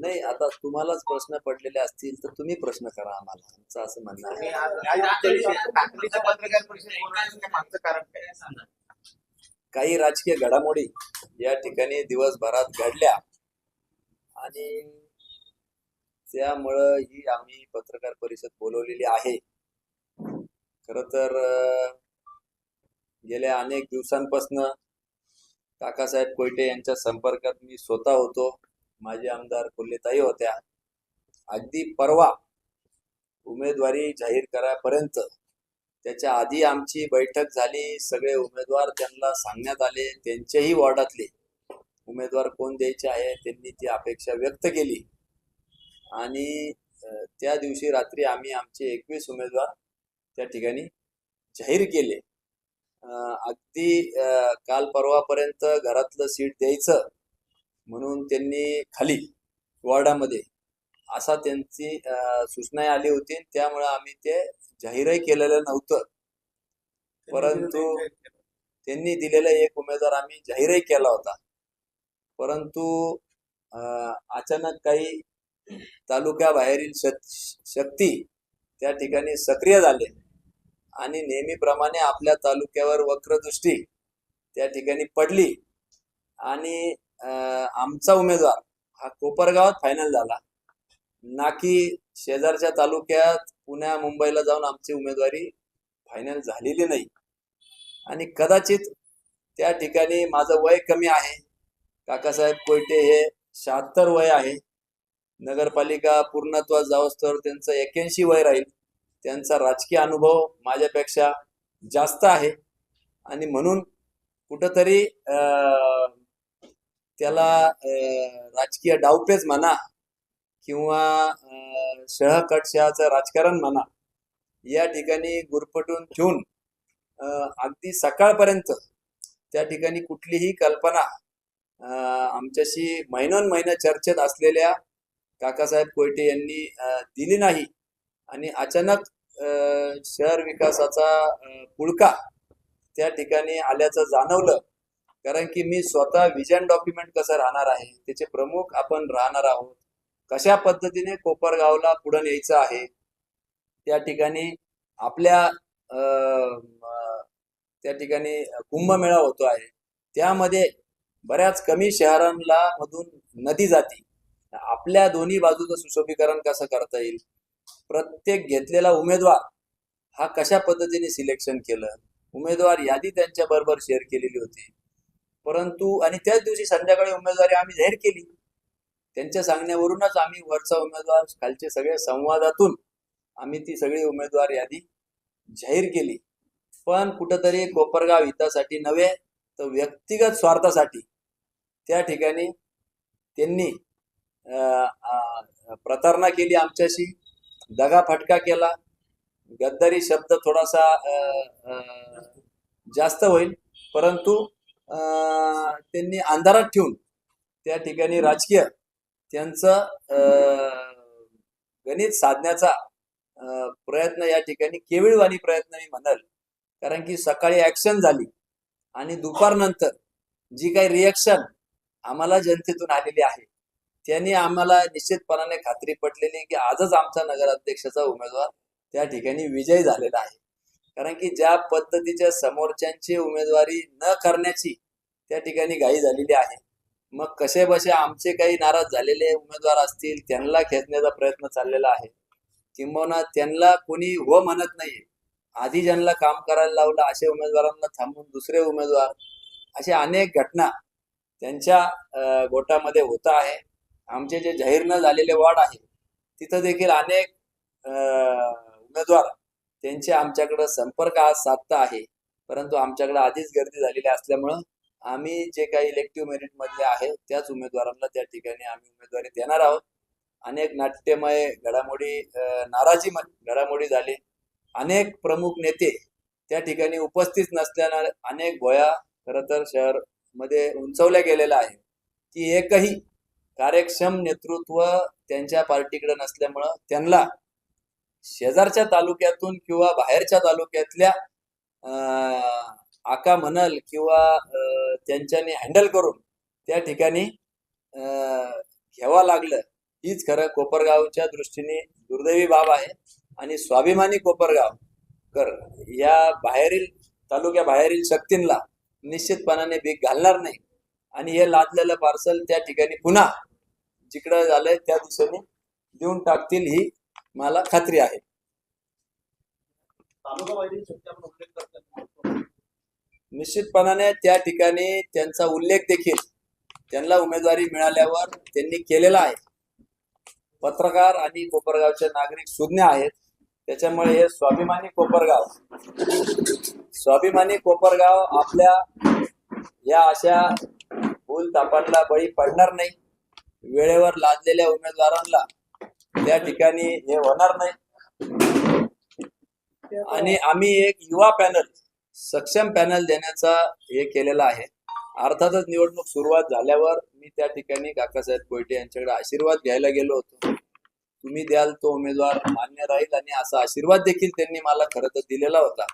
नाही आता तुम्हालाच प्रश्न पडलेले असतील तर तुम्ही प्रश्न करा आम्हाला. आमचं असं म्हणणं आहे. काही राजकीय घडामोडी या ठिकाणी दिवसभरात घडल्या. आणि त्यामुळं ही आम्ही पत्रकार परिषद बोलवलेली आहे. खर तर गेल्या अनेक दिवसांपासून काकासाहेब कोयटे यांच्या संपर्कात मी स्वतः होतो. माझे आमदार कोल्हेताई होत्या. अगदी परवा उमेदवारी जाहीर करापर्यंत त्याच्या आधी आमची बैठक झाली. सगळे उमेदवार त्यांना सांगण्यात आले. त्यांच्याही वॉर्डातले उमेदवार कोण द्यायचे आहे त्यांनी ती अपेक्षा व्यक्त केली. आणि त्या दिवशी रात्री आम्ही आमचे एकवीस उमेदवार त्या ठिकाणी जाहीर केले. अगदी काल परवापर्यंत घरातलं सीट द्यायचं म्हणून त्यांनी खाली वॉर्डामध्ये असा त्यांची सूचना आली होती. त्यामुळे आम्ही ते जाहीरही केलेलं नव्हतं. परंतु त्यांनी दिलेला एक उमेदवार आम्ही जाहीरही केला होता. परंतु अचानक काही तालुक्याबाहेरील शक- शक्ती त्या ठिकाणी सक्रिय झाले आणि नेहमीप्रमाणे आपल्या तालुक्यावर वक्रदृष्टी त्या ठिकाणी पडली आणि आमचा उमेदवार हा कोपरगावात फायनल झाला. ना की शेजारच्या तालुक्यात पुण्या मुंबईला जाऊन आमची उमेदवारी फायनल झालेली नाही. आणि कदाचित त्या ठिकाणी माझं वय कमी आहे. काकासाहेब कोयटे हे शहात्तर वय आहे. नगरपालिका पूर्णत्वात जावंच तर त्यांचं एक्याऐंशी वय राहील. त्यांचा राजकीय अनुभव माझ्यापेक्षा जास्त आहे. आणि म्हणून कुठंतरी त्याला राजकीय डावपेच म्हणा किंवा शहकटशाचं शहकटशहाचं राजकारण म्हणा या ठिकाणी गुरफटून ठेवून अगदी सकाळपर्यंत त्या ठिकाणी कुठलीही कल्पना आमच्याशी महिनोन महिन्या चर्चेत असलेल्या काकासाहेब कोयटे यांनी दिली नाही आणि अचानक शहर विकासाचा पुळका त्या ठिकाणी आल्याचं जाणवलं. कारण की मी स्वतः विजन डॉक्युमेंट कसं राहणार आहे त्याचे प्रमुख आपण राहणार आहोत. कशा पद्धतीने कोपरगावला पुढे न्यायचं आहे? त्या ठिकाणी आपल्या त्या ठिकाणी कुंभमेळा होतो आहे. त्यामध्ये बऱ्याच कमी शहरांना मधून नदी जाते. आपल्या दोन्ही बाजूचं सुशोभीकरण कसं करता येईल? प्रत्येक घेतलेला उमेदवार हा कशा पद्धतीने सिलेक्शन केलं? उमेदवार यादी त्यांच्या बरोबर शेअर केलेली होती. परंतु आणि त्याच दिवशी संध्याकाळी उमेदवारी आम्ही जाहीर केली. त्यांच्या सांगण्यावरूनच आम्ही वरचा उमेदवार खालचे सगळे संवादातून आम्ही ती सगळी उमेदवार यादी जाहीर केली. पण कुठंतरी कोपरगाव हितासाठी नव्हे तर व्यक्तिगत स्वार्थासाठी त्या ठिकाणी त्यांनी प्रतारणा केली आमच्याशी दगा फटका केला. गद्दारी शब्द थोडासा जास्त होईल. परंतु त्यांनी अंधारात ठेवून त्या ठिकाणी राजकीय त्यांचं गणित साधण्याचा प्रयत्न या ठिकाणी केविळवाणी प्रयत्न मी म्हणाल. कारण की सकाळी ऍक्शन झाली आणि दुपारनंतर जी काही रिॲक्शन आम्हाला जनतेतून आलेली आहे त्यांनी आम्हाला निश्चितपणाने खात्री पटलेली की आजच आमचा नगराध्यक्षाचा उमेदवार त्या ठिकाणी विजयी झालेला आहे. कारण की ज्या पद्धतीच्या समोरच्यांची उमेदवारी न करण्याची त्या ठिकाणी घाई झालेली आहे. मग कसे बसे आमचे काही नाराज झालेले उमेदवार असतील त्यांना खेचण्याचा प्रयत्न चाललेला आहे. किंबहुना त्यांना कोणी हो म्हणत नाहीये. आधी ज्यांना काम करायला लावलं अशा उमेदवारांना थांबून दुसरे उमेदवार अशा अनेक घटना त्यांच्या गोटामध्ये होत आहे. आमचे जे जाहीर न झालेले वॉर्ड आहे तिथं देखील अनेक उमेदवार त्यांचे आमच्याकडं संपर्क आज साधता आहे. परंतु आमच्याकडे आधीच गर्दी झालेली असल्यामुळं आम्ही जे काही इलेक्टिव्ह मेरिटमधले आहे त्याच उमेदवारांना त्या ठिकाणी आम्ही उमेदवारी देणार आहोत. अनेक नाट्यमय घडामोडी नाराजी घडामोडी झाली. अनेक प्रमुख नेते त्या ठिकाणी उपस्थित नसल्यानं अनेक गोया खरं तर शहरमध्ये उंचवल्या गेलेल्या आहे की एकही कार्यक्षम नेतृत्व त्यांच्या पार्टीकडे नसल्यामुळं त्यांना शेजारच्या तालुक्यातून किंवा बाहेरच्या तालुक्यातल्या आका म्हणल किंवा त्यांच्याने हँडल करून त्या ठिकाणी घ्यावा लागलं. हीच खरं कोपरगावच्या दृष्टीने दुर्दैवी बाब आहे आणि स्वाभिमानी कोपरगाव कर या बाहेरील तालुक्या बाहेरील शक्तींना निश्चितपणाने भीक घालणार नाही. आणि हे लादलेलं पार्सल त्या ठिकाणी पुन्हा जिकडं झालंय त्या दिशेने देऊन टाकतील ही मला खात्री आहे. निश्चितपणाने त्या ठिकाणी त्यांचा उल्लेख देखील त्यांना उमेदवारी मिळाल्यावर त्यांनी केलेला आहे. पत्रकार आणि कोपरगावचे नागरिक सुज्ञ आहेत. त्याच्यामुळे हे स्वाभिमानी कोपरगाव. स्वाभिमानी कोपरगाव आपल्या या अशा भूल तापांना बळी पडणार नाही. वेळेवर लादलेल्या उमेदवारांना त्या ठिकाणी हे होणार नाही. आणि आम्ही एक युवा पॅनल सक्षम पॅनल देण्याचा हे केलेला आहे. अर्थातच निवडणूक सुरुवात झाल्यावर मी त्या ठिकाणी काकासाहेब कोयटे यांच्याकडे आशीर्वाद घ्यायला गेलो होतो. तुम्ही द्याल तो उमेदवार मान्य राहील आणि असा आशीर्वाद देखील त्यांनी मला खरं तर दिलेला होता.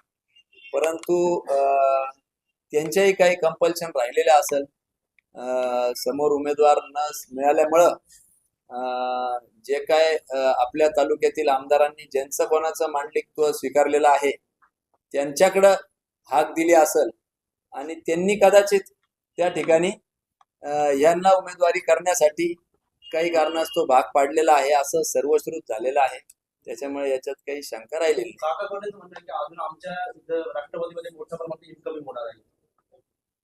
परंतु त्यांच्याही काही कंपल्शन राहिलेले असेल. समोर उमेदवार न मिळाल्यामुळं जे काय आपल्या तालुक्यातील आमदारांनी ज्यांचं कोणाचं मांडलिकत्व स्वीकारलेलं आहे त्यांच्याकडं हाक दिली असेल आणि त्यांनी कदाचित त्या ठिकाणी यांना उमेदवारी करण्यासाठी काही कारणास्तव भाग पाडलेला आहे असं सर्वश्रुत झालेलं आहे. त्याच्यामुळे याच्यात काही शंका राहिलेली राष्ट्रवादीमध्ये मोठ्या प्रमाणात इन्कमिंग होणार आहे.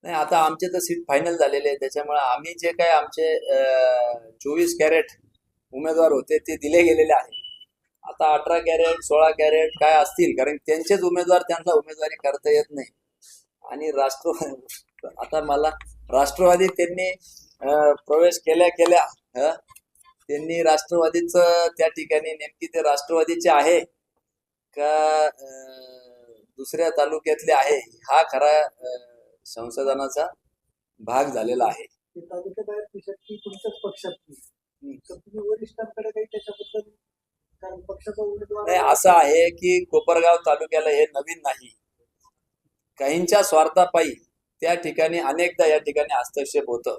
नाही आता आमचे तर सीट फायनल झालेले आहे त्याच्यामुळे आम्ही जे काय आमचे चोवीस कॅरेट उमेदवार होते ते दिले गेलेले आहे आता अठरा कॅरेट सोळा कॅरेट काय असतील? कारण त्यांचेच उमेदवार त्यांना उमेदवारी करता येत नाही. आणि राष्ट्रवादी आता मला राष्ट्रवादी त्यांनी प्रवेश केल्या केल्या त्यांनी राष्ट्रवादीच त्या ठिकाणी नेमकी ते राष्ट्रवादीचे आहे का दुसऱ्या तालुक्यातले आहे? हा खरा संशोधनाचा भाग झालेला आहे. नाही असं आहे की कोपरगाव तालुक्याला हे नवीन नाही. काहींच्या स्वार्थापायी त्या ठिकाणी अनेकदा या ठिकाणी हस्तक्षेप होतं.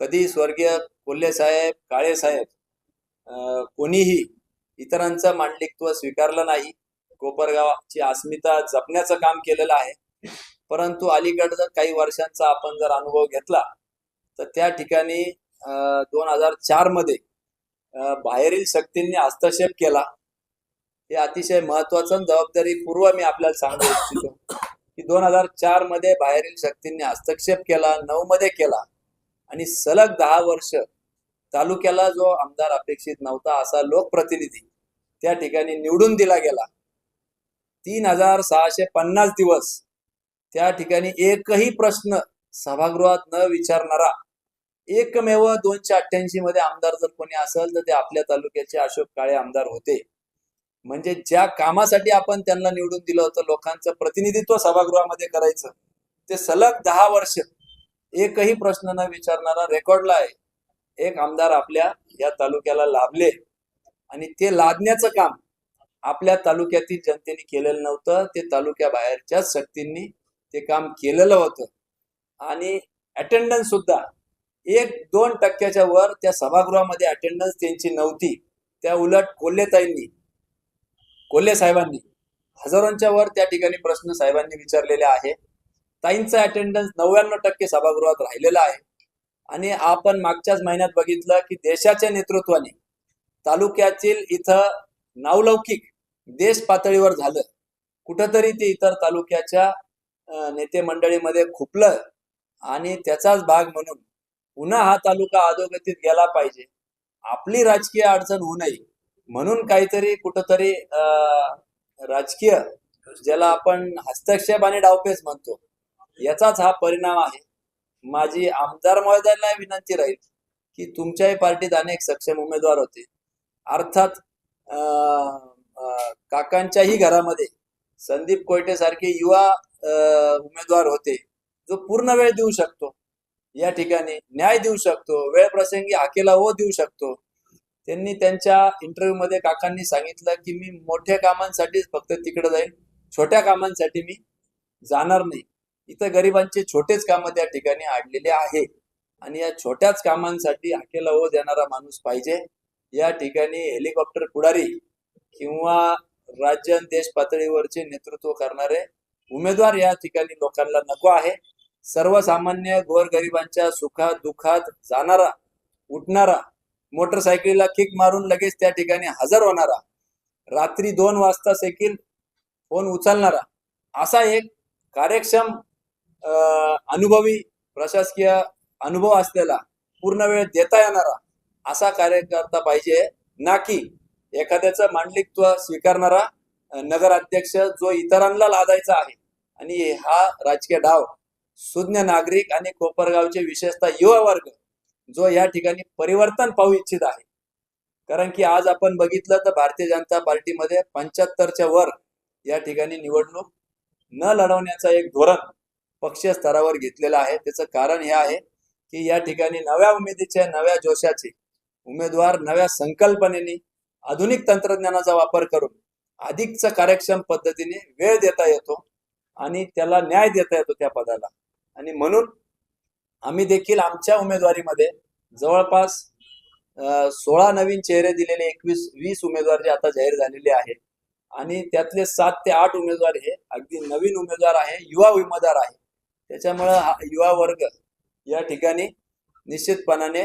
कधी स्वर्गीय कोल्हे साहेब काळे साहेब कोणीही इतरांचं मांडलिकत्व स्वीकारलं नाही. कोपरगावची अस्मिता जपण्याचं काम केलेलं आहे. परंतु अलीकडचं काही वर्षांचा आपण जर अनुभव घेतला तर त्या ठिकाणी दोन हजार चारमध्ये बाहेरील शक्तींनी हस्तक्षेप केला. हे अतिशय महत्वाचं जबाबदारी पूर्व मी आपल्याला सांगू इच्छितो की दोन हजार चारमध्ये बाहेरील शक्तींनी हस्तक्षेप केला नऊ मध्ये केला आणि सलग दहा वर्ष तालुक्याला जो आमदार अपेक्षित नव्हता असा लोकप्रतिनिधी त्या ठिकाणी निवडून दिला गेला. तीन हजार सहाशे पन्नास दिवस त्या ठिकाणी एकही प्रश्न सभागृहात न विचारणारा एकमेव दोनशे अठ्ठ्याऐंशी मध्ये आमदार जर कोणी असेल तर ते आपल्या तालुक्याचे अशोक काळे आमदार होते. म्हणजे ज्या कामासाठी आपण त्यांना निवडून दिलं होतं लोकांचं प्रतिनिधित्व सभागृहामध्ये करायचं ते सलग दहा वर्ष एकही प्रश्न न विचारणारा रेकॉर्डला आहे. एक आमदार आपल्या या तालुक्याला लाभले आणि ते लादण्याचं काम आपल्या तालुक्यातील जनतेने केलेलं नव्हतं ते तालुक्याबाहेरच्याच शक्तींनी ते काम केलेलं होतं. आणि अटेंडन्स सुद्धा एक दोन टक्क्याच्या वर त्या सभागृहामध्ये अटेंडन्स त्यांची नव्हती. त्या उलट कोल्हेताईंनी कोल्हे साहेबांनी हजारोंच्या वर त्या ठिकाणी प्रश्न साहेबांनी विचारलेले आहे. ताईंचा अटेंडन्स नव्याण्णव टक्के सभागृहात राहिलेला आहे. आणि आपण मागच्याच महिन्यात बघितलं की देशाच्या नेतृत्वाने तालुक्यातील इथं नावलौकिक देश पातळीवर झालं. कुठंतरी ते इतर तालुक्याच्या नेते मंडळीमध्ये खुपलं आणि त्याचाच भाग म्हणून पुन्हा हा तालुका अधोगतीत गेला पाहिजे. आपली राजकीय अडचण होऊ नये. म्हणून काहीतरी कुठंतरी अं, राजकीय ज्याला आपण हस्तक्षेप आणि डावपेच म्हणतो याचाच हा परिणाम आहे. माझी आमदार महोदयांना विनंती राहील की तुमच्याही पार्टीत अनेक सक्षम उमेदवार होते. अर्थात काकांच्याही घरामध्ये संदीप कोयटे सारखे युवा उमेदवार होते जो पूर्ण वेळ देऊ शकतो. या ठिकाणी न्याय देऊ शकतो वेळ प्रसंगी आकेला ओ देऊ शकतो. त्यांनी त्यांच्या इंटरव्ह्यू मध्ये काकांनी सांगितलं की मी मोठ्या कामांसाठीच फक्त तिकडे जाईल छोट्या कामांसाठी मी जाणार नाही. इथं गरिबांचे छोटेच कामं त्या ठिकाणी आडलेले आहे. आणि या छोट्याच कामांसाठी हाकेला ओ देणारा माणूस पाहिजे. या ठिकाणी हेलिकॉप्टर पुढारी किंवा राज्य देश पातळीवरचे नेतृत्व करणारे उमेदवार या ठिकाणी लोकांना नको आहे. सर्वसामान्य गोरगरिबांच्या सुखात दुःखात जाणारा उठणारा मोटरसायकलीला किक मारून लगेच त्या ठिकाणी हजर होणारा रात्री दोन वाजता देखील फोन उचलणारा असा एक कार्यक्षम अं, अनुभवी प्रशासकीय अनुभव असलेला पूर्ण वेळ देता येणारा असा कार्यकर्ता पाहिजे. ना की एखाद्याचं मांडलिकत्व स्वीकारणारा नगराध्यक्ष जो इतरांना लादायचा आहे. आणि हा राजकीय डाव सुज्ञ नागरिक आणि कोपरगावचे विशेषतः युवा वर्ग जो या ठिकाणी परिवर्तन पाहू इच्छित आहे. कारण की आज आपण बघितलं तर भारतीय जनता पार्टीमध्ये पंच्याहत्तरच्या वर या ठिकाणी निवडणूक न लढवण्याचा एक धोरण पक्षीय स्तरावर घेतलेलं आहे. त्याचं कारण हे आहे की या ठिकाणी नव्या उमेदीचे नव्या जोशाचे उमेदवार नव्या संकल्पनेने आधुनिक तंत्रज्ञानाचा वापर करून अधिकच कार्यक्षम पद्धतीने वेळ देता येतो. आणि त्याला न्याय देता येतो त्या पदाला. आणि म्हणून आम्ही देखील आमच्या उमेदवारीमध्ये जवळपास सोळा नवीन चेहरे दिलेले एकवीस वीस उमेदवार जे आता जाहीर झालेले आहे आणि त्यातले सात ते आठ उमेदवार हे अगदी नवीन उमेदवार आहे युवा उमेदवार आहे. त्याच्यामुळं हा युवा वर्ग या ठिकाणी निश्चितपणाने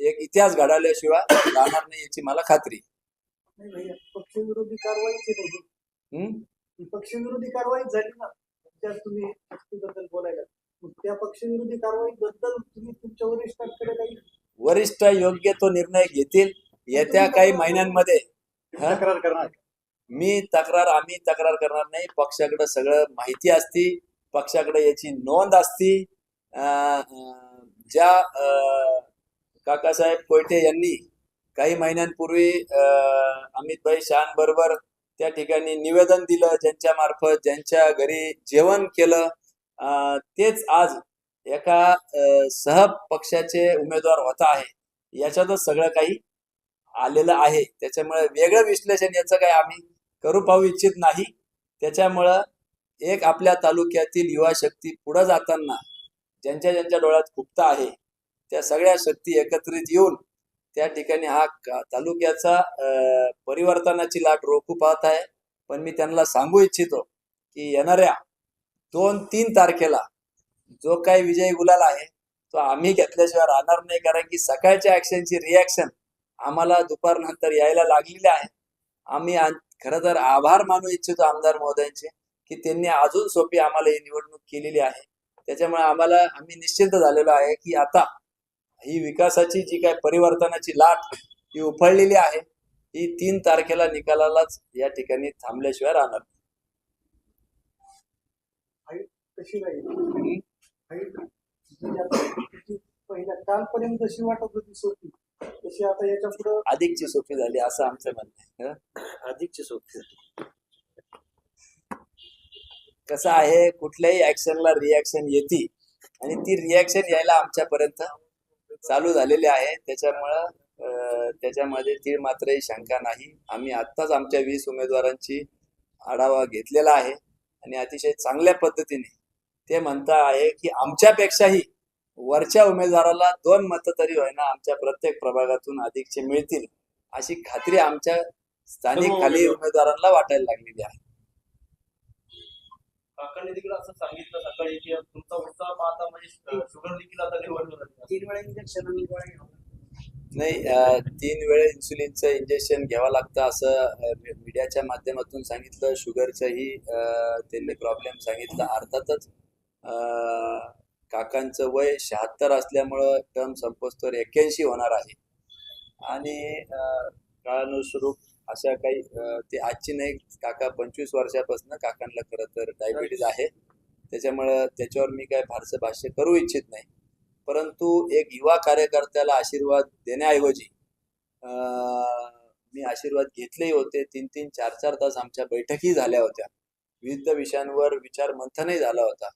एक इतिहास घडवल्याशिवाय राहणार नाही याची मला खात्री नाही भैया पक्षविरोधी कारवाईची पक्षविरोधी कारवाई झाली ना त्या तुम्ही बद्दल बोलायला. मग त्या पक्षविरोधी कारवाई बद्दल तुम्ही तुमच्या वरिष्ठांकडे काही वरिष्ठ योग्य तो निर्णय घेतील येत्या काही महिन्यांमध्ये? तक्रार करणार. मी तक्रार आम्ही तक्रार करणार नाही. पक्षाकडे सगळं माहिती असती. पक्षाकडे याची नोंद असती. ज्या काकासाहेब कोयटे यांनी काही महिन्यांपूर्वी अमितभाई शान बरोबर त्या ठिकाणी निवेदन दिलं ज्यांच्या मार्फत ज्यांच्या घरी जेवण केलं अं, तेच आज एका सह पक्षाचे उमेदवार होता आहे. याच्यातच सगळं काही आलेलं आहे. त्याच्यामुळे वेगळं विश्लेषण याचं काही आम्ही करू पाहू इच्छित नाही. त्याच्यामुळं एक आपल्या तालुक्यातील युवा शक्ती पुढे जाताना ज्यांच्या ज्यांच्या डोळ्यात खुपता आहे त्या सगळ्या शक्ती एकत्रित येऊन त्या ठिकाणी हा तालुक्याचा परिवर्तनाची लाट रोखू पाहत आहे. पण मी त्यांना सांगू इच्छितो की येणाऱ्या दोन तीन तारखेला जो काही विजय गुलाल आहे तो आम्ही घेतल्याशिवाय राहणार नाही. कारण की सकाळच्या ऍक्शनची रिॲक्शन आम्हाला दुपारनंतर यायला लागलेली आहे. आम्ही खरं तर आभार मानू इच्छितो आमदार महोदयांचे की त्यांनी अजून सोपी आम्हाला ही निवडणूक केलेली आहे. त्याच्यामुळे आम्हाला आम्ही निश्चिंत झालेलो आहे की आता ही विकासाची जी काय परिवर्तनाची लाट ही उफळलेली आहे ही तीन तारखेला निकालालाच या ठिकाणी थांबल्याशिवाय राहणार कालपर्यंत जशी वाटत होती सोपी तशी आता याच्या पुढं अधिकची सोपी झाली असं आमचं म्हणणं आहे हं? अधिकची सोपी कसं आहे कुठल्याही ऍक्शनला रिॲक्शन येते आणि ती रिॲक्शन यायला आमच्यापर्यंत चालू झालेली आहे. त्याच्यामुळं त्याच्यामध्ये ती मात्रही शंका नाही. आम्ही आत्ताच आमच्या वीस उमेदवारांची आढावा घेतलेला आहे. आणि अतिशय चांगल्या पद्धतीने ते म्हणता आहे की आमच्यापेक्षाही वरच्या उमेदवाराला दोन मतं तरी होईना आमच्या प्रत्येक प्रभागातून अधिकचे मिळतील अशी खात्री आमच्या स्थानिक खाली उमेदवारांना वाटायला लागलेली आहे. काकांनी देखील असं सांगितलं सकाळी की तुमचा उत्साह पाहता म्हणजे शुगर देखील आता निवडणूक तीन वेळा इंजेक्शन आणि गोळ्या घ्यावं. नाही तीन वेळे इन्सुलिनचं इंजेक्शन घ्यावं लागतं असं मीडियाच्या माध्यमातून सांगितलं. शुगरचंही त्यांनी प्रॉब्लेम सांगितलं. अर्थातच अं, काकांचं वय शहात्तर असल्यामुळं टर्म संपस्तोर एक्क्याऐंशी होणार आहे. आणि अं, काळानुरूप अशा काही ते आजची नाही काका पंचवीस वर्षापासून काकांना खरं तर डायबिटीज आहे. त्याच्यामुळं त्याच्यावर मी काय फारसं भाष्य करू इच्छित नाही. परंतु एक युवा कार्यकर्त्याला आशीर्वाद देण्याऐवजी मी आशीर्वाद घेतलेही होते. तीन तीन चार चार तास आमच्या बैठकी झाल्या होत्या. विविध विषयांवर विचार मंथनही झाला होता.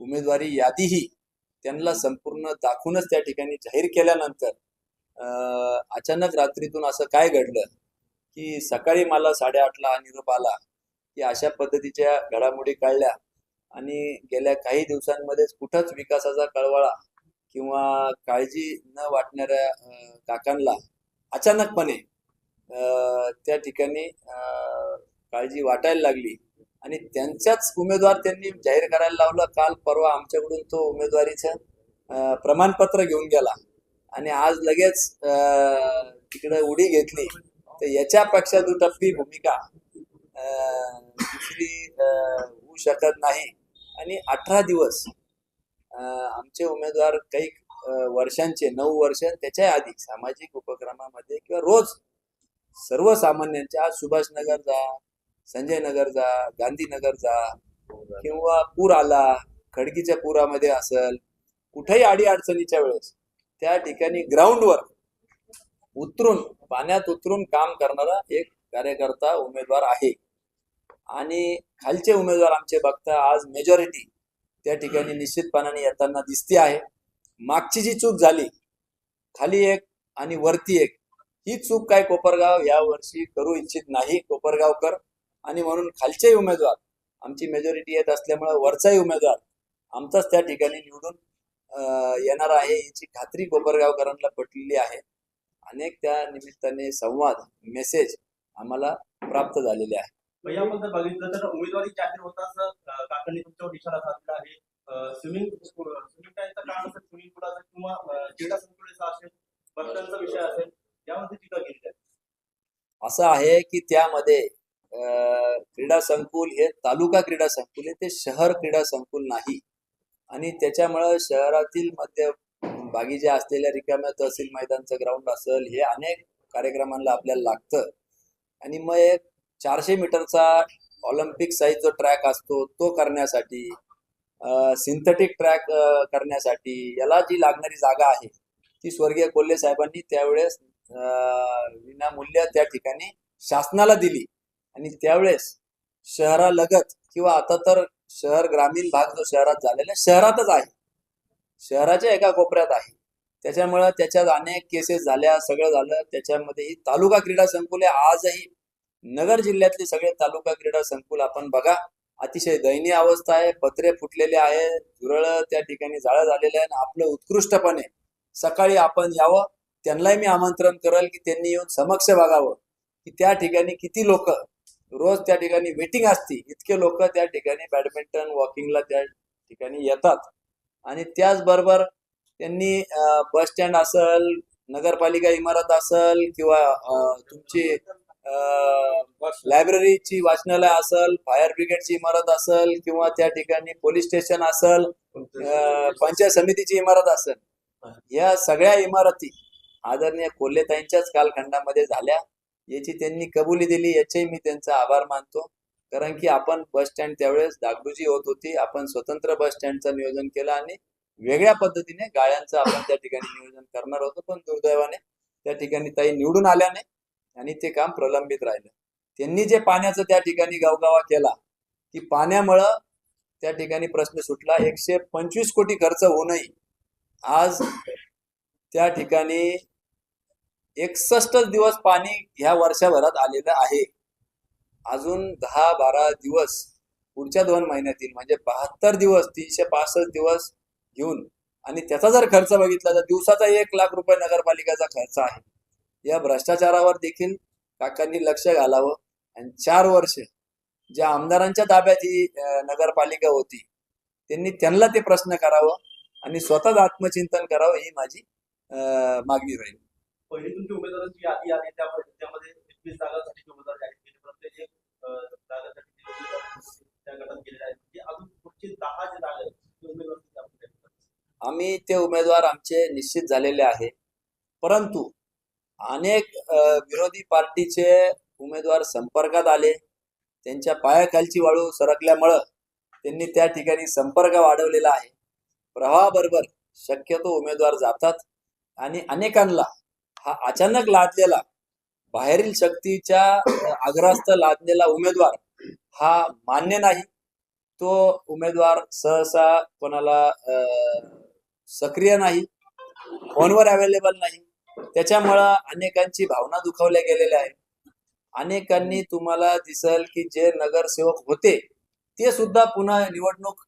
उमेदवारी यादीही त्यांना संपूर्ण दाखवूनच त्या ठिकाणी जाहीर केल्यानंतर अं, अचानक रात्रीतून असं काय घडलं? की सकाळी मला साडेआठला हा निरोप आला की अशा पद्धतीच्या घडामोडी कळल्या आणि गेल्या काही दिवसांमध्येच कुठंच विकासाचा कळवळा किंवा काळजी न वाटणाऱ्या काकांना अचानकपणे त्या ठिकाणी काळजी वाटायला लागली. आणि त्यांच्याच उमेदवार त्यांनी जाहीर करायला लावलं. काल परवा आमच्याकडून तो उमेदवारीचं प्रमाणपत्र घेऊन गेला. आणि आज लगेच अं, तिकडे उडी घेतली. तर याच्यापेक्षा दुटप्पी भूमिका अं, दुसरी होऊ शकत नाही. आणि अठरा दिवस अं, आमचे उमेदवार काही वर्षांचे नऊ वर्ष त्याच्या आधी सामाजिक उपक्रमामध्ये किंवा रोज सर्वसामान्यांच्या आज सुभाषनगर जा संजय नगर जा गांधीनगर जा किंवा पूर आला खडकीच्या पुरामध्ये असेल कुठेही अडीअडचणीच्या वेळेस त्या ठिकाणी ग्राउंडवर उतरून पाण्यात उतरून काम करणारा एक कार्यकर्ता उमेदवार आहे. आणि खालचे उमेदवार आमचे बघता आज मेजॉरिटी त्या ठिकाणी निश्चितपणाने येताना दिसते आहे. मागची जी चूक झाली खाली एक आणि वरती एक ही चूक काय कोपरगाव या वर्षी करू इच्छित नाही कोपरगावकर. आणि म्हणून खालचे उमेदवार आमची मेजॉरिटी येत असल्यामुळे वरचाही उमेदवार आमचाच त्या ठिकाणी निवडून येणार आहे याची खात्री कोपरगावकरांना पटलेली आहे. अनेक त्या निमित्ताने संवाद मेसेज आम्हाला प्राप्त झालेले आहे जर बघितलं तर उमेदवारी जाहीर होताच काकांनी तुमच्यावर इशारा साधला आहे. स्विमिंग स्विमिंग टाईमचा काळ असेल स्विमिंग पुलाचा किंवा अं, क्रीडा संकुलाचा असेल बदलांचा विषय असेल यामध्ये टीका केली असं आहे की त्यामध्ये क्रीडा संकुल हे तालुका क्रीडा संकुल आहे ते शहर क्रीडा संकुल नाही. आणि त्याच्यामुळं शहरातील मध्य भागी असलेल्या रिकाम्या तहसील मैदानचं ग्राउंड असेल हे अनेक कार्यक्रमांना आपल्याला लागतं. आणि मग एक चारशे मीटरचा ऑलिम्पिक साईज जो ट्रॅक असतो तो करण्यासाठी सिंथेटिक ट्रॅक करण्यासाठी याला जी लागणारी जागा आहे ती स्वर्गीय कोल्हे साहेबांनी त्यावेळेस विनामूल्य त्या ठिकाणी शासनाला दिली. आणि त्यावेळेस शहरालगत किंवा आता तर शहर ग्रामीण भाग जो शहरात झालेला शहरातच आहे. शहराच्या एका कोपऱ्यात आहे. त्याच्यामुळं त्याच्यात अनेक केसेस झाल्या सगळं झालं. त्याच्यामध्ये ही तालुका क्रीडा संकुले आजही नगर जिल्ह्यातले सगळे तालुका क्रीडा संकुल आपण बघा. अतिशय दयनीय अवस्था आहे. पत्रे फुटलेले आहे झुरळ त्या ठिकाणी जाळं झालेलं आहे आणि आपलं उत्कृष्टपणे सकाळी आपण यावं. त्यांनाही मी आमंत्रण करेल की त्यांनी येऊन समक्ष बघावं. की त्या ठिकाणी किती लोक रोज त्या ठिकाणी वेटिंग असती इतके लोक त्या ठिकाणी बॅडमिंटन वॉकिंगला त्या ठिकाणी येतात. आणि त्याचबरोबर त्यांनी बस स्टँड असेल नगरपालिका इमारत असेल किंवा तुमची लायब्ररीची वाचनालय असेल फायर ब्रिगेडची इमारत असेल किंवा त्या ठिकाणी पोलीस स्टेशन असल पंचायत समितीची इमारत असेल या सगळ्या इमारती आदरणीय कोल्हेताईंच्याच कालखंडामध्ये झाल्या. याची त्यांनी कबुली दिली. याचेही मी त्यांचा आभार मानतो. कारण की आपण बस स्टँड त्यावेळेस डागडुजी होत होती. आपण स्वतंत्र बस स्टँडचं नियोजन केलं आणि वेगळ्या पद्धतीने गाड्यांचं आपण त्या ठिकाणी नियोजन करणार होतो. पण दुर्दैवाने त्या ठिकाणी ताई निवडून आल्या नाही आणि ते काम प्रलंबित राहिलं. त्यांनी जे पाण्याचं त्या ठिकाणी गावगावा केला की पाण्यामुळं त्या ठिकाणी प्रश्न सुटला. एकशे पंचवीस कोटी खर्च होऊनही आज त्या ठिकाणी एकसष्ट दिवस पाणी ह्या वर्षभरात आलेलं आहे. अजून दहा बारा दिवस पुढच्या दोन महिन्यातील म्हणजे बहात्तर दिवस तीनशे पासष्ट दिवस घेऊन आणि त्याचा जर खर्च बघितला तर दिवसाचा एक लाख रुपये नगरपालिकेचा खर्च आहे. या भ्रष्टाचारावर देखील काकांनी लक्ष घालावं आणि चार वर्ष ज्या आमदारांच्या ताब्यात ही नगरपालिका होती त्यांनी त्यांना ते प्रश्न करावं आणि स्वतःच आत्मचिंतन करावं ही माझी मागणी राहील. पहिली तुमची उमेदवारांची यादी त्यामध्ये एकवीस जागांसाठी आम्ही ते उमेदवार आमचे निश्चित झालेले आहे. परंतु अनेक विरोधी पार्टीचे उमेदवार संपर्कात आले. त्यांच्या पायाखालची वाळू सरकल्यामुळं त्यांनी त्या ठिकाणी संपर्क वाढवलेला आहे. प्रवाहाबरोबर शक्यतो उमेदवार जातात आणि अनेकांना हा अचानक लादलेला बाहेरील शक्तीच्या आग्रस्त लादलेला उमेदवार हा मान्य नाही. तो उमेदवार सहसा कोणाला सक्रिय नाही फोनवर अवेलेबल नाही. त्याच्यामुळं अनेकांची भावना दुखावल्या गेलेल्या आहेत. अनेकांनी तुम्हाला दिसल की जे नगरसेवक होते ते सुद्धा पुन्हा निवडणूक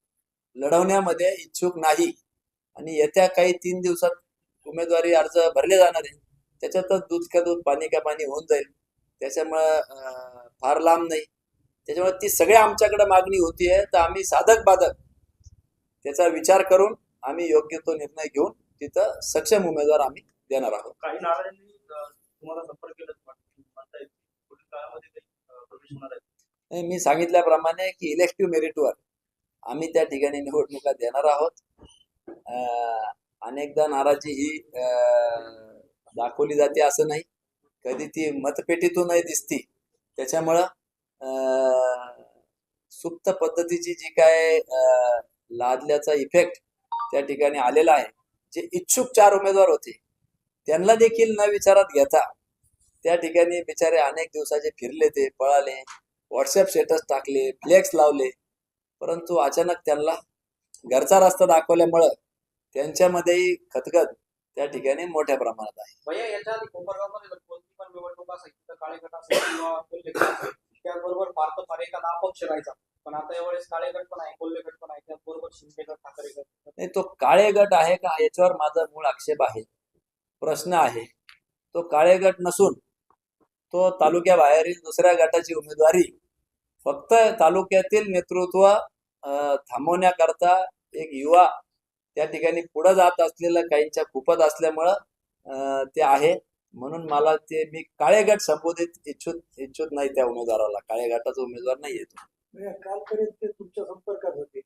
लढवण्यामध्ये इच्छुक नाही. आणि येत्या काही तीन दिवसात उमेदवारी अर्ज भरले जाणार आहे त्याच्यातच दूध का दूध पाणी का पाणी होऊन जाईल. त्याच्यामुळं फार लांब नाही. त्याच्यामुळे ती सगळी आमच्याकडे मागणी होतीये तर आम्ही साधक बाधक त्याचा विचार करून आम्ही योग्य तो निर्णय घेऊन तिथं सक्षम उमेदवार आम्ही देणार आहोत. काही नाराजांनी तुम्हाला संपर्क केला आहे? नाही, मी सांगितल्याप्रमाणे की इलेक्टिव्ह मेरिटवर आम्ही त्या ठिकाणी निवडणुका देणार आहोत. अनेकदा नाराजी ही दाखवली जाते असं नाही. कधी ती मतपेटीतूनही दिसती. त्याच्यामुळं सुप्त पद्धतीची जी काय लादल्याचा इफेक्ट त्या ठिकाणी आलेला आहे. जे इच्छुक चार उमेदवार होते त्यांना देखील न विचारात घेता त्या ठिकाणी बिचारे अनेक दिवसाचे फिरले ते पळाले व्हॉट्सअप स्टेटस टाकले फ्लेक्स लावले. परंतु अचानक त्यांना घरचा रस्ता दाखवल्यामुळं त्यांच्यामध्येही खतखत त्या ठिकाणी मोठ्या प्रमाणात आहे. भैया याच्या आधी कोपरगावमध्ये जर कोणती पण निवडणूक असेल तर काळेगट असेल किंवा असेल त्याचबरोबर भारत फार एखादा अपक्ष राहायचा. पण आता यावेळेस काळेगट पण आहे कोल्हेगट पण आहे त्याचबरोबर शिंदे गट ठाकरे गट. नाही तो काळे गट आहे का याच्यावर माझा मूळ आक्षेप आहे. प्रश्न आहे. तो काळे गट नसून तो तालुक्याबाहेरील दुसऱ्या गटाची उमेदवारी फक्त तालुक्यातील नेतृत्व थांबवण्याकरता एक युवा त्या ठिकाणी पुढे जात असलेलं काहींच्या खूपच असल्यामुळं ते आहे. म्हणून मला ते मी काळे गट संबोधित इच्छुक इच्छुक नाही त्या उमेदवाराला. काळे गटाचा उमेदवार नाही येतो म्हणजे कालपर्यंत ते तुमच्या संपर्कात होते.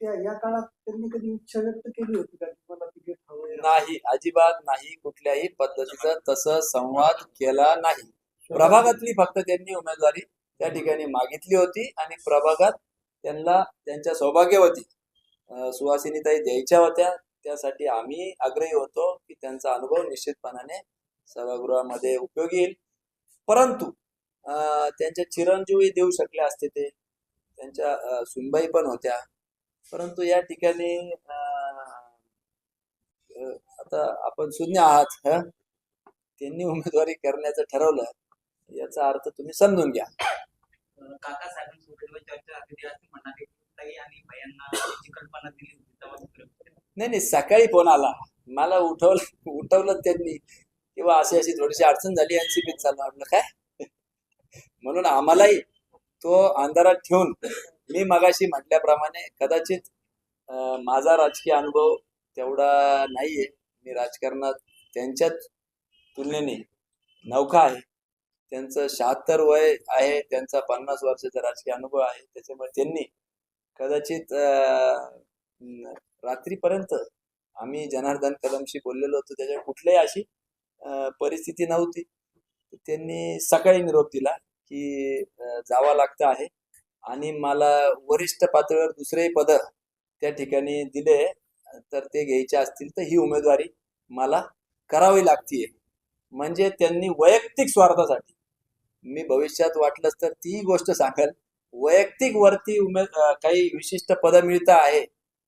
त्या या काळात त्यांनी कधी इच्छा व्यक्त केली होती का मला तिकीट हवंय नाही अजिबात नाही कुठल्याही पद्धतीचा तसं संवाद केला नाही. प्रभागातली फक्त त्यांनी उमेदवारी त्या ठिकाणी मागितली होती आणि प्रभागात त्यांना त्यांच्या सौभाग्यवती अं, सुहासिनीताई द्यायच्या होत्या. त्यासाठी आम्ही आग्रही होतो की त्यांचा अनुभव निश्चितपणाने सभागृहामध्ये उपयोगी येईल. परंतु त्यांच्या चिरंजीवी देऊ शकले असते ते. त्यांच्या सुनबाई पण होत्या. परंतु या ठिकाणी आता आपण शून्य आहात त्यांनी उमेदवारी करण्याचं ठरवलं. याचा अर्थ तुम्ही समजून घ्या. काका साहेबांसोबत चर्चा ताई आणि भयांना कल्पना दिली होती तेव्हा नाही नाही सकाळी फोन आला. मला उठवलं उठवलं त्यांनी. किंवा अशी अशी थोडीशी अडचण झाली आणि सीबीत चाललं म्हटलं काय? म्हणून आम्हालाही तो अंधारात ठेवून मी मगाशी म्हटल्याप्रमाणे कदाचित माझा राजकीय अनुभव तेवढा नाहीये. मी राजकारणात त्यांच्याच तुलनेने नौका आहे. त्यांचं शहात्तर वय आहे त्यांचा पन्नास वर्षाचा राजकीय अनुभव आहे. त्याच्यामुळे त्यांनी कदाचित रात्रीपर्यंत आम्ही जनार्दन कदमशी बोललेलो होतो. त्याच्यावर कुठल्याही अशी परिस्थिती नव्हती. त्यांनी सकाळी निरोप दिला की जावा जावं लागतं आहे. आणि मला वरिष्ठ पातळीवर दुसरेही पद त्या ठिकाणी दिले तर ते घ्यायचे असतील तर ही उमेदवारी मला करावी लागतीये. म्हणजे त्यांनी वैयक्तिक स्वार्थासाठी मी भविष्यात वाटलंच तर ती गोष्ट सांगेल वैयक्तिक वरती उमे अं, काही विशिष्ट पद मिळत आहे.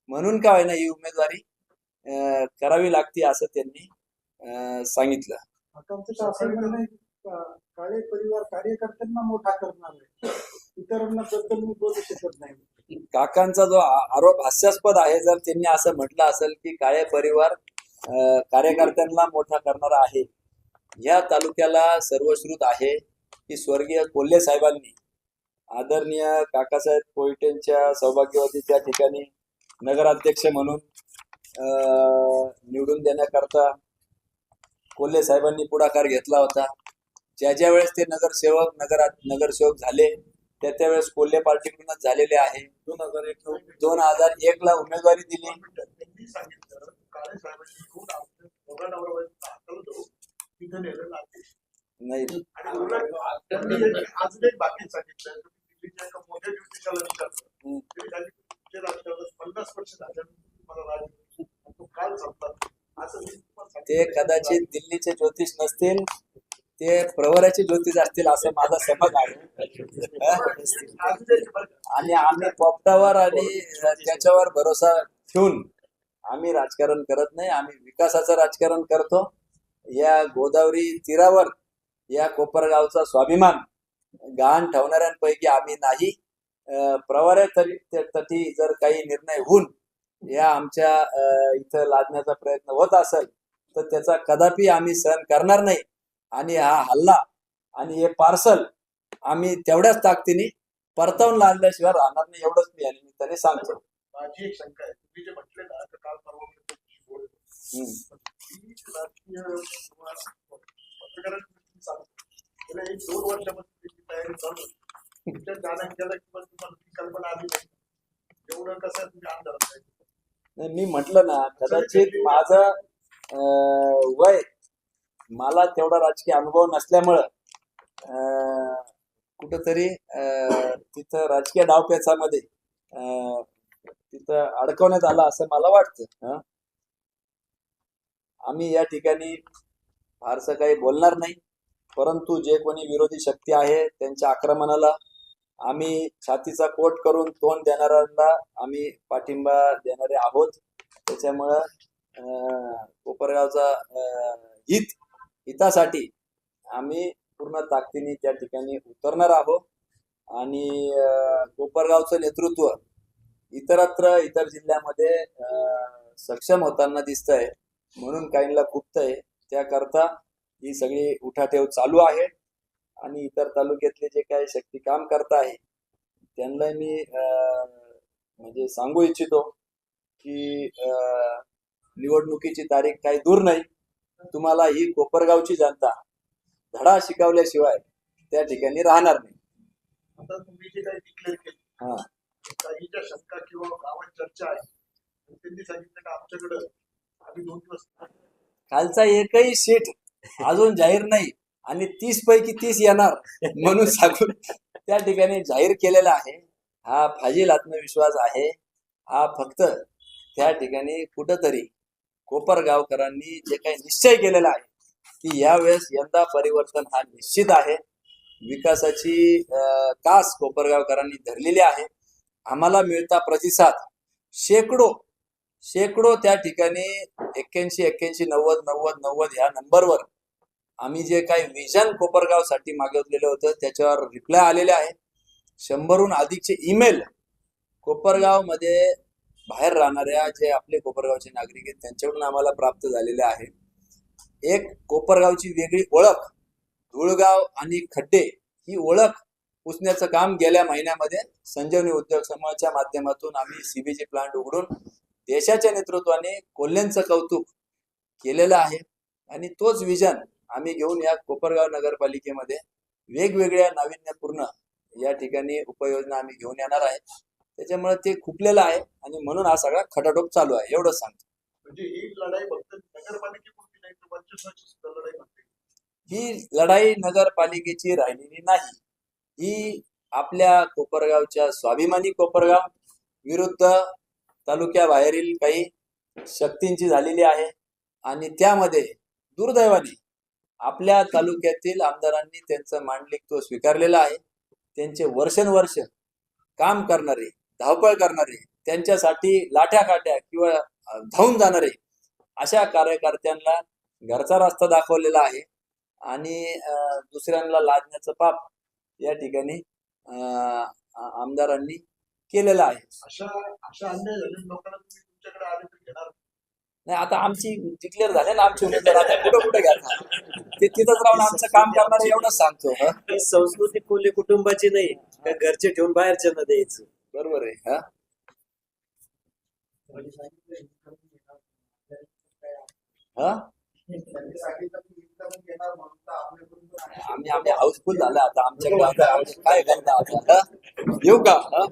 म्हणून का होईना ही उमेदवारी करावी लागते असं त्यांनी सांगितलं. काळे परिवार कार्यकर्त्यांना मोठा करणार आहे. इतरांना बद्दल मी बोलू शकत नाही. काकांचा जो आरोप हास्यास्पद आहे जर त्यांनी असं म्हटलं असेल की काळे परिवार कार्यकर्त्यांना मोठा करणारा आहे. या तालुक्याला सर्वश्रुत आहे की स्वर्गीय कोल्हे साहेबांनी आदरणीय काकासाहेब कोयटेंच्या सौभाग्यवती त्या ठिकाणी नगराध्यक्ष म्हणून अं, निवडून देण्याकरता कोल्हे साहेबांनी पुढाकार घेतला होता. ज्या ज्या वेळेस ते नगरसेवक नगर नगरसेवक झाले त्या त्यावेळेस कोल्हे पार्टीकडूनच झालेले आहे. दोन हजार एक दोन हजार एक ला उमेदवारी दिली. नाही. ते कदाचित दिल्लीचे ज्योतिष नसतील ते प्रवराचे ज्योतिष असतील असं माझा समज आहे. आणि आम्ही पोपटावर आणि त्याच्यावर भरोसा ठेवून आम्ही राजकारण करत नाही आम्ही विकासाचं राजकारण करतो. या गोदावरी तीरावर या कोपरगावचा स्वाभिमान गहाण ठेवणाऱ्यांपैकी आम्ही नाही. तटी जर काही निर्णय होऊन या आमच्या इथं लादण्याचा प्रयत्न होत असेल तर त्याचा कदापि आम्ही सहन करणार नाही. आणि हा हल्ला आणि हे पार्सल आम्ही तेवढ्याच ताकदीने परतावून लादल्याशिवाय राहणार नाही एवढंच मी या निमित्ताने सांगतो. माझी एक शंका आहे. तुम्ही जे म्हटले ना काल परवा पत्रकारांची सांगतो. गेल्या एक दोन त्याची तयारी चालू किंवा तुम्हाला ती कल्पना आली नाही. एवढं कसं तुम्ही नाही, मी म्हटलं ना कदाचित माझं वय मला तेवढा राजकीय अनुभव नसल्यामुळं अं, कुठंतरी तिथं राजकीय डावपेचामध्ये तिथं अडकवण्यात आलं असं मला वाटतं आम्ही या ठिकाणी फारसं काही बोलणार नाही. परंतु जे कोणी विरोधी शक्ती आहे त्यांच्या आक्रमणाला आम्ही छातीचा कोट करून तोंड देणाऱ्यांना आम्ही पाठिंबा देणारे आहोत. त्याच्यामुळं कोपरगावचा हित हितासाठी आम्ही पूर्ण ताकदीने त्या ठिकाणी उतरणार आहोत. आणि कोपरगावचं नेतृत्व इतरत्र इतर जिल्ह्यामध्ये सक्षम होताना दिसतंय. म्हणून काहींना खुपतंय त्याकरता ही सगळी उठाठेव चालू आहे. आणि इतर तालुक्यातले जे काही शक्ती काम करत आहे त्यांना मी म्हणजे सांगू इच्छितो की निवडणुकीची तारीख काही दूर नाही. तुम्हाला ही कोपरगावची जनता धडा शिकवल्याशिवाय त्या ठिकाणी राहणार नाही. आता तुम्ही जे काही डिक्लेअर केले हा. काही ज्या शंका किंवा गावात चर्चा आहे त्यांनी सांगितलं का आमच्याकडं आम्ही दोन दिवस खालचा एकही सीट अजून जाहीर नाही. आणि तीस पैकी तीस येणार म्हणून सांगून त्या ठिकाणी जाहीर केलेला आहे. हा फाजील आत्मविश्वास आहे. हा फक्त त्या ठिकाणी कुठंतरी कोपरगावकरांनी जे काही निश्चय केलेला आहे की यावेळेस यंदा परिवर्तन हा निश्चित आहे. विकासाची कास कोपरगावकरांनी धरलेली आहे. आम्हाला मिळता प्रतिसाद. शेकडो शेकडो त्या ठिकाणी एक्क्याऐंशी एक्क्याऐंशी नव्वद नव्वद नव्वद ह्या नंबरवर आम्ही जे काही विजन कोपरगावसाठी मागवलेलं होतं त्याच्यावर रिप्लाय आलेले आहे. शंभरहून अधिकचे ईमेल कोपरगावमध्ये बाहेर राहणाऱ्या जे आपले कोपरगावचे नागरिक आहेत त्यांच्याकडून आम्हाला प्राप्त झालेले आहे. एक कोपरगावची वेगळी ओळख धुळगाव आणि खड्डे ही ओळख पुसण्याचं काम गेल्या महिन्यामध्ये संजीवनी उद्योग समूहाच्या माध्यमातून आम्ही सीबीजी प्लांट उघडून देशाच्या नेतृत्वाने कोल्ह्यांचं कौतुक केलेलं आहे. आणि तोच विजन आम्ही घेऊन या कोपरगाव नगरपालिकेमध्ये. वेगवेगळ्या नाविन्यपूर्ण या ठिकाणी उपाययोजना आम्ही घेऊन येणार आहे. त्याच्यामुळे ते खुपलेलं आहे आणि म्हणून हा सगळा खटाटोप चालू आहे. एवढंच सांगतो. म्हणजे ही लढाई फक्त नगरपालिकेपुरती नाही तर वर्चस्वाची सुद्धा लढाई म्हणते. ही लढाई नगरपालिकेची राहिलेली नाही. ही आपल्या कोपरगावच्या स्वाभिमानी कोपरगाव विरुद्ध तालुक्याबाहेरील काही शक्तींची झालेली आहे. आणि त्यामध्ये दुर्दैवाने आपल्या तालुक्यातील आमदारांनी त्यांचं मांडलिकत्व स्वीकारलेलं आहे. त्यांचे वर्षानुवर्ष काम करणारे धावपळ करणारे त्यांच्यासाठी लाठ्या काट्या किंवा धावून जाणारे अशा कार्यकर्त्यांना घरचा रस्ता दाखवलेला आहे. आणि दुसऱ्यांना लादण्याचं पाप या ठिकाणी अ, आमदारांनी केलेलं आहे. अशा अशा अन्य लोकांना तुम्ही तुमच्याकडे आले तर घेणार नाही आता आमची डिक्लेअर झाले ना आमचे उमेदवार आता कुठं कुठं घ्यायचा ते तिथंच राहून आमचं काम करणार एवढंच सांगतो हं. संस्कृती कोल्हे कुटुंबाची नाही का घरचे ठेवून बाहेरच्यांना द्यायचं बरोबर आहे हा हा आम्ही आम्ही हाऊसफुल झालं आता आमच्याकडे काय करता आता? येऊ का हं?